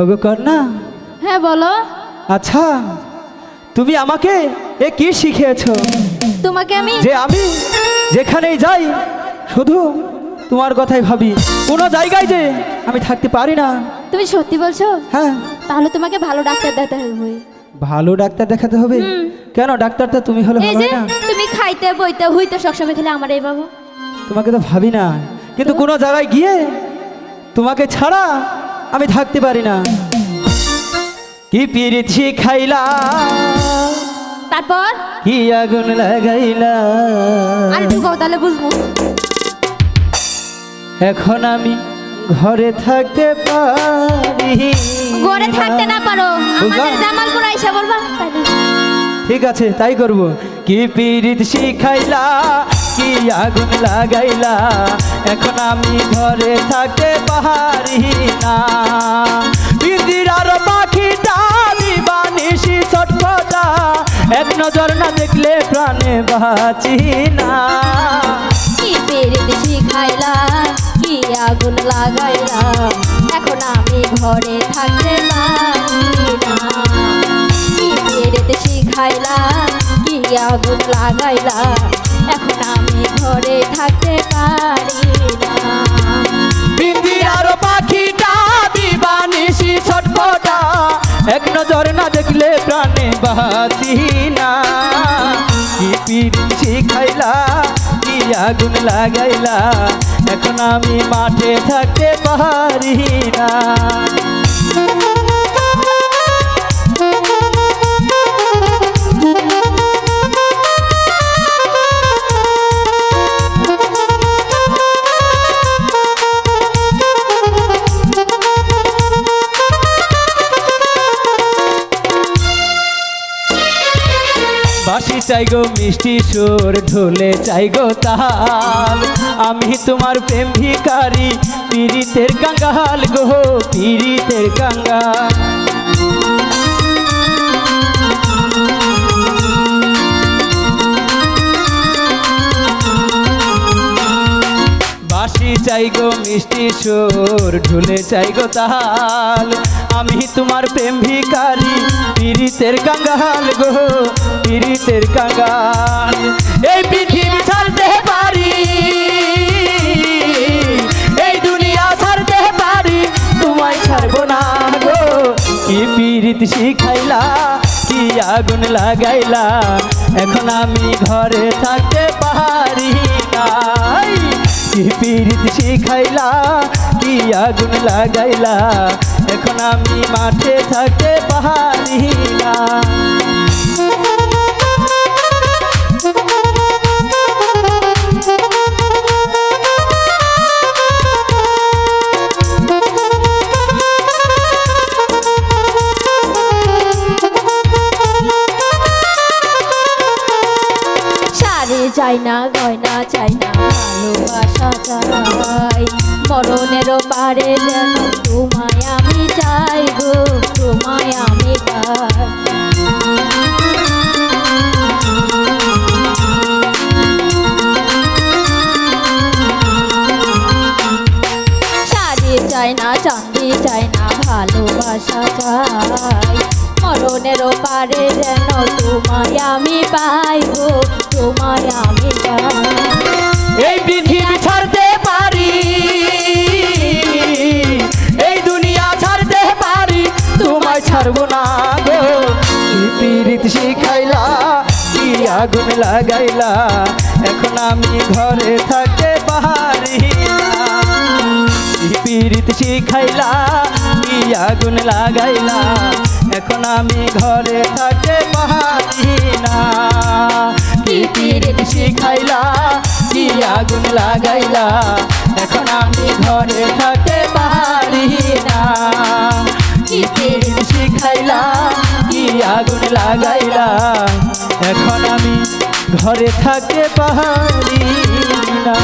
ওগো কন্যা? হ্যাঁ বলো। আচ্ছা তুমি আমাকে এ কি শিখিয়েছ? তোমাকে আমি যে আমি যেখানেই যাই শুধু তোমার কথাই ভাবি। কোনো জায়গায় যে আমি থাকতে পারি না। তুমি সত্যি বলছো? হ্যাঁ। তাহলে তোমাকে ভালো ডাক্তার দেখাতে হবে। ভালো ডাক্তার দেখাতে হবে। কেন ডাক্তারটা তুমি হলে ভালো না? তুমি খাইতে বইতে হইতে সবসময় খেলে আমার এই বাবু। তোমাকে তো ভাবি না। কিন্তু কোনো জায়গায় গিয়ে তোমাকে ছাড়া আমি থাকতে পারি না। কি পিরিত শিখাইলা তারপর? কি আগুন লাগাইলা? আর একটু তাহলে বুঝব। এখন আমি ঘরে থাকতে পারি। ঘরে থাকতে না পারো। আমাদের জামালপুর আইসা বলবা? ঠিক আছে তাই করব। কি পিরিত শিখাইলা কি আগুন লাগাইলা। এখন আমি ঘরে থাকতে পারি না। পিন্দিরার পাখিটা দিবানিসি ছটফটা। এক নজর না দেখলে প্রাণে বাঁচি না। কি পেরিত শিখাইলা কি আগুন লাগাইলা। এখন আমি ঘরে থাকতে পারি না। কি পেরিত শিখাইলা কি আগুন লাগাইলা। এখন আমি ঘরে থাকতে পারি না। পিন্দিরার পাখিটা দিবানিসি ছটফটা। এক নজর না দেখলে প্রাণে বাঁচি না। কি পিরিত শিখাইলা কি আগুন লাগাইলা, এখন আমি মাঠে থাকতে পারি না। বাসি চাই গো, মিষ্টি সুর ঢোলে চাই গো তাল। আমি তোমার প্রেম ভিকারি পীড়িতের কাঙ্গাল গো, পীড়িতের কাঙ্গাল। বাসি চাই গো, মিষ্টি সুর ঢুলে চাই গো তাল। আমি তোমার প্রেম ভিকারি পীড়িতের কাঙ্গাল গো পীড়িতের কাঙ্গাল এই পৃথিবী ছাড়তে পারি, এই দুনিয়া ছাড়তে পারি, তোমায় ছাড়বো না গো। কি পীড়িত শিখাইলা, কি আগুন লাগাইলা, এখন আমি ঘরে থাকতে পারি নাই। কি পীড়িত শিখাইলা, কি আগুন লাগাইলা, এখন আমি মাঠে থাকতে পারি না। চাই না গয়না চাই না ভালোবাসা চাই। মরণেরও পারে যেন তোমায় আমি চাই গো, তোমায় আমি শাড়ি চাই। না চাঁদি চাই না ভালোবাসা চাই। মরণেরও পারে যেন তোমায় আমি পাই গো, তোমায় আমি এই পৃথিবী ছাড়তে পারি, এই দুনিয়া ছাড়তে পারি, তোমায় ছাড়বো না গো। পীড়িত শিখাইলা, কি আগুন লাগাইলা, এখন আমি ঘরে থাকতে পারি পীড়িত শিখাইলা, কি আগুন লাগাইলা এখন আমি ঘরে থাকতে পারি না কি আগুন লাগাইলা। এখন আমি ঘরে থাকতে পারি না শিখাইলা আগুন লাগাইলা। এখন আমি ঘরে থাকতে পারি না